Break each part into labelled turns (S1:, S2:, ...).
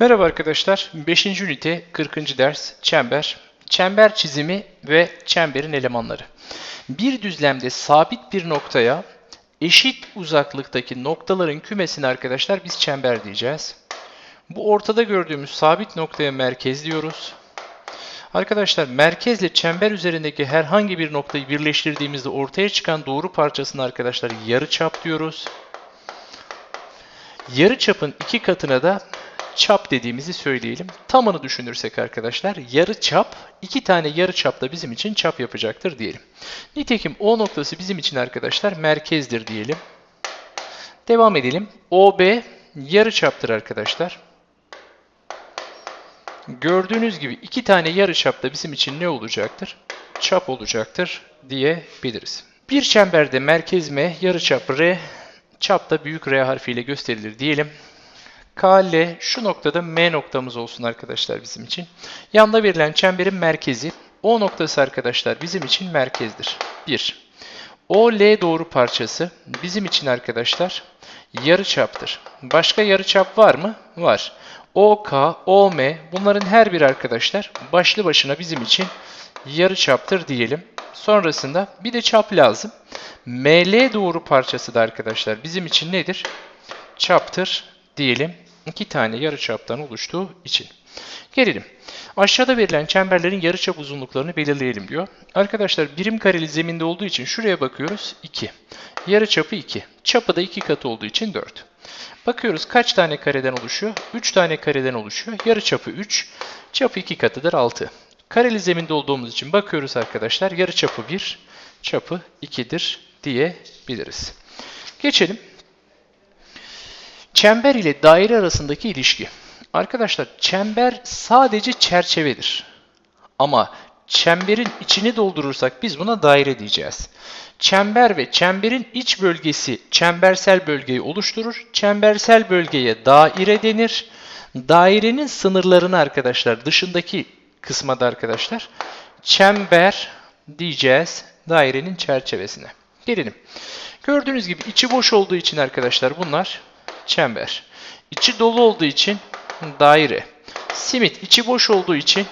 S1: Merhaba arkadaşlar. 5. ünite 40. ders çember. Çember çizimi ve çemberin elemanları. Bir düzlemde sabit bir noktaya eşit uzaklıktaki noktaların kümesini arkadaşlar biz çember diyeceğiz. Bu ortada gördüğümüz sabit noktaya merkez diyoruz. Arkadaşlar merkezle çember üzerindeki herhangi bir noktayı birleştirdiğimizde ortaya çıkan doğru parçasını arkadaşlar yarıçap diyoruz. Yarıçapın iki katına da çap dediğimizi söyleyelim. Tamını düşünürsek arkadaşlar yarı çap iki tane yarı çap da bizim için çap yapacaktır diyelim. Nitekim O noktası bizim için arkadaşlar merkezdir diyelim. Devam edelim. OB yarı çaptır arkadaşlar. Gördüğünüz gibi iki tane yarı çap da bizim için ne olacaktır? Çap olacaktır diyebiliriz. Bir çemberde merkez M, yarıçap R, çap da büyük R harfiyle gösterilir diyelim. KL şu noktada M noktamız olsun arkadaşlar bizim için. Yanda verilen çemberin merkezi O noktası arkadaşlar bizim için merkezdir. 1. OL doğru parçası bizim için arkadaşlar yarıçaptır. Başka yarıçap var mı? Var. OK, OM bunların her biri arkadaşlar başlı başına bizim için yarıçaptır diyelim. Sonrasında bir de çap lazım. ML doğru parçası da arkadaşlar bizim için nedir? Çaptır diyelim. İki tane yarıçaptan oluştuğu için. Gelelim. Aşağıda verilen çemberlerin yarıçap uzunluklarını belirleyelim diyor. Arkadaşlar birim kareli zeminde olduğu için şuraya bakıyoruz 2. Yarıçapı 2. Çapı da 2 katı olduğu için 4. Bakıyoruz kaç tane kareden oluşuyor? 3 tane kareden oluşuyor. Yarıçapı 3. Çapı 2 katıdır 6. Kareli zeminde olduğumuz için bakıyoruz arkadaşlar. Yarıçapı 1, çapı 2'dir diyebiliriz. Geçelim. Çember ile daire arasındaki ilişki. Arkadaşlar çember sadece çerçevedir. Ama çemberin içini doldurursak biz buna daire diyeceğiz. Çember ve çemberin iç bölgesi çembersel bölgeyi oluşturur. Çembersel bölgeye daire denir. Dairenin sınırlarını arkadaşlar dışındaki kısma da arkadaşlar çember diyeceğiz dairenin çerçevesine. Gelelim. Gördüğünüz gibi içi boş olduğu için arkadaşlar bunlar çember. İçi dolu olduğu için daire. Simit içi boş olduğu için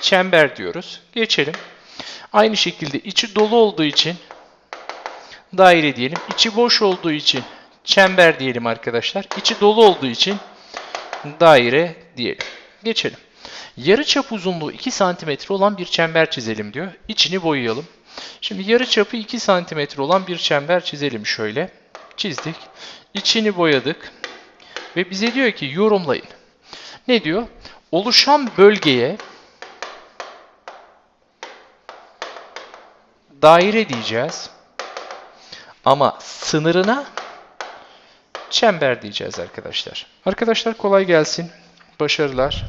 S1: çember diyoruz. Geçelim. Aynı şekilde içi dolu olduğu için daire diyelim. İçi boş olduğu için çember diyelim arkadaşlar. İçi dolu olduğu için daire diyelim. Geçelim. Yarıçap uzunluğu 2 cm olan bir çember çizelim diyor. İçini boyayalım. Şimdi yarıçapı 2 cm olan bir çember çizelim şöyle. Çizdik. İçini boyadık. Ve bize diyor ki yorumlayın. Ne diyor? Oluşan bölgeye daire diyeceğiz. Ama sınırına çember diyeceğiz arkadaşlar. Arkadaşlar kolay gelsin. Başarılar.